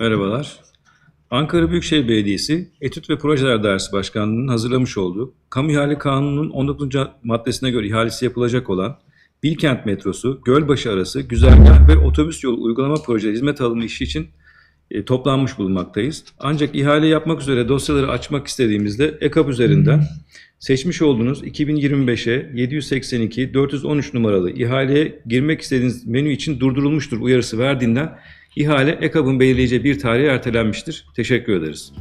Merhabalar. Ankara Büyükşehir Belediyesi Etüt ve Projeler Dairesi Başkanlığı'nın hazırlamış olduğu Kamu İhale Kanunu'nun 19. maddesine göre ihalesi yapılacak olan Bilkent Metrosu, Gölbaşı arası güzergah ve otobüs yolu uygulama projeleri hizmet alımı işi için e, toplanmış bulunmaktayız. Ancak ihale yapmak üzere dosyaları açmak istediğimizde EKAP üzerinden seçmiş olduğunuz 2025'e 782 413 numaralı ihaleye girmek istediğiniz menü için durdurulmuştur uyarısı verdiğinden ihale EKAP'ın belirleyeceği bir tarihe ertelenmiştir. Teşekkür ederiz.